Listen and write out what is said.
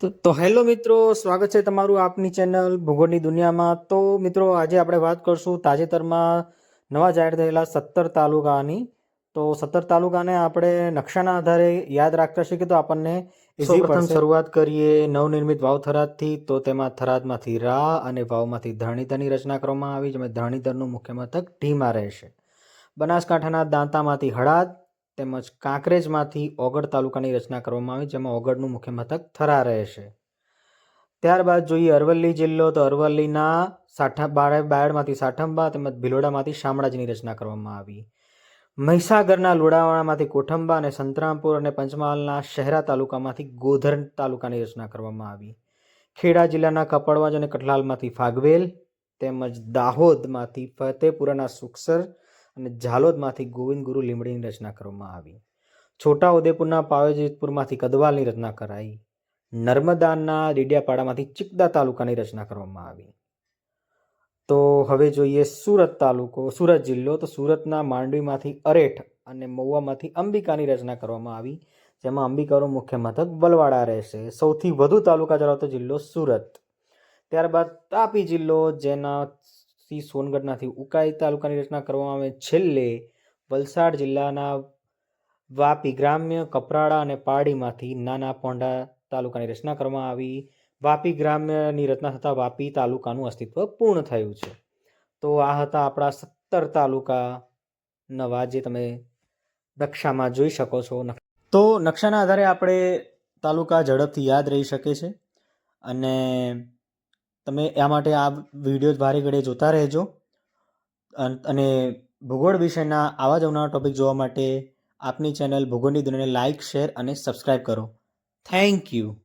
તો તો હેલો મિત્રો સ્વાગત છે તમારું આપની ચેનલ ભૂગોળની દુનિયામાં. તો મિત્રો આજે આપણે વાત કરશું તાજેતરમાં નવા જાહેર થયેલા સત્તર તાલુકાની. તો સત્તર તાલુકાને આપણે નકશાના આધારે યાદ રાખતા શીખીએ તો આપણને સૌપ્રથમ શરૂઆત કરીએ નવનિર્મિત વાવ થરાદથી. તો તેમાં થરાદમાંથી રા અને વાવમાંથી ધરણીધરની રચના કરવામાં આવી જેમાં ધરણીધરનું મુખ્ય મથક ઢીમાં રહેશે. બનાસકાંઠાના દાંતામાંથી હળાદ તેમજ કાંકરેજમાંથી ઓગળ તાલુકાની રચના કરવામાં આવી, જેમાં ઓગડનું મુખ્ય મથક થરા રહેશે ત્યારબાદ જોઈએ અરવલ્લી જિલ્લો, તો અરવલ્લીના સાઠા બાયડમાંથી સાઠંબા તેમજ ભિલોડામાંથી શામળાજીની રચના કરવામાં આવી. મહીસાગરના લુણાવાડામાંથી કોઠંબા અને સંતરામપુર અને પંચમહાલના શહેરા તાલુકામાંથી ગોધર તાલુકાની રચના કરવામાં આવી. ખેડા જિલ્લાના કપડવાજ અને કઠલાલમાંથી ફાગવેલ તેમજ દાહોદમાંથી ફતેપુરાના સુખસર અને ઝાલોદમાંથી ગોવિંદ ગુરુ લીમડીની રચના કરવામાં આવી. છોટા ઉદેપુરના પાવેજીતપુરમાંથી કદવાલની રચના કરાઈ. નર્મદાના દીડિયાપાડામાંથી ચિકદા તાલુકાની રચના કરવામાં આવી. તો હવે જોઈએ સુરત તાલુકો, સુરત જિલ્લો. તો સુરતના માંડવીમાંથી અરેઠ અને મહુવામાંથી અંબિકાની રચના કરવામાં આવી, જેમાં અંબિકાનું મુખ્ય મથક બલવાડા રહેશે. સૌથી વધુ તાલુકા ધરાવતો જિલ્લો સુરત. ત્યારબાદ તાપી જિલ્લો જેનાથી સોનગઢનાથી ઉકાઈ તાલુકાની રચના કરવામાં આવે છેલ્લે વલસાડ જિલ્લાના વાપી ગ્રામ્ય કપરાડા અને પારડીમાંથી નાના પોંડા તાલુકાની રચના કરવામાં આવી. વાપી ગ્રામ્યની રચના થતાં વાપી તાલુકાનું અસ્તિત્વ પૂર્ણ થયું છે. તો આ હતા આપણા સત્તર તાલુકા નવા જે તમે નકશામાં જોઈ શકો છો. તો નકશાના આધારે આપણે તાલુકા ઝડપથી યાદ રહી શકે છે અને તમે આ માટે આ વીડિયો ભારે ઘડે જોતા રહેજો. અને ભૂગોળ વિષયના આવા જ અવનવા ટોપિક જોવા માટે આપની ચેનલ ભૂગોળની દુનિયાને લાઇક, શેર અને સબસ્ક્રાઈબ કરો. Thank you.